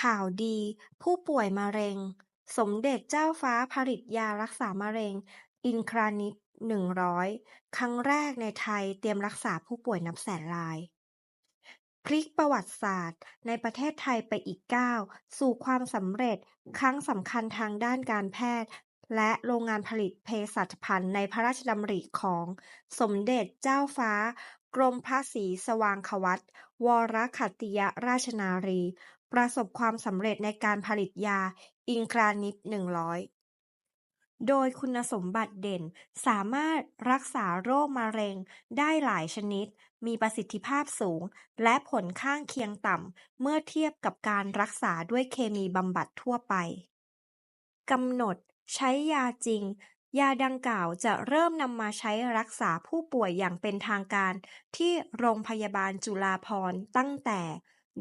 ข่าวดี ผู้ป่วยมะเร็ง สมเด็จเจ้าฟ้าผลิตยารักษามะเร็ง อินครานิด100 ครั้งแรกในไทยเตรียมรักษาผู้ป่วยนับแสนราย พลิกประวัติศาสตร์ ในประเทศไทยไปอีกก้าวสู่ความสำเร็จ ครั้งสำคัญทางด้านการแพทย์ และโรงงานผลิตเภสัชภัณฑ์ในพระราชดำริของ สมเด็จเจ้าฟ้า กรมพระศรีสว่างควัตวรขัตติยราชนารี ประสบความสำเร็จในการผลิตยาอินครานิด100 โดยคุณสมบัติเด่นสามารถรักษาโรคมะเร็งได้หลายชนิด มีประสิทธิภาพสูง และผลข้างเคียงต่ำ เมื่อเทียบกับการรักษาด้วยเคมีบำบัดทั่วไป กำหนดใช้ยาจริง ยาดังกล่าวจะเริ่มนำมาใช้รักษาผู้ป่วยอย่างเป็นทางการ ที่โรงพยาบาลจุฬาภรณ์ตั้งแต่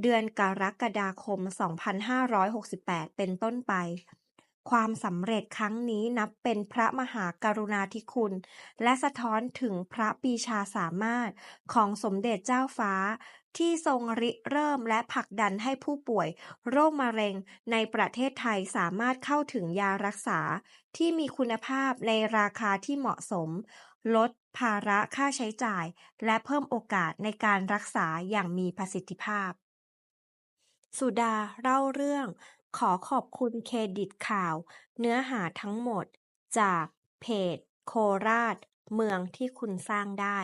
เดือนกรกฎาคม 2568 เป็นต้นไป ความสำเร็จครั้งนี้นับเป็นพระมหากรุณาธิคุณ และสะท้อนถึงพระปีชาสามารถของสมเด็จเจ้าฟ้า ที่ทรงริเริ่มและผลักดันให้ผู้ป่วย โรคมะเร็งในประเทศไทยสามารถเข้าถึงยารักษา ที่มีคุณภาพในราคาที่เหมาะสม ลดภาระค่าใช้จ่าย และเพิ่มโอกาสในการรักษาอย่างมีประสิทธิภาพ สุดาเล่าเรื่อง ขอขอบคุณเครดิตข่าว เนื้อหาทั้งหมด จากเพจ โคราช เมืองที่คุณสร้างได้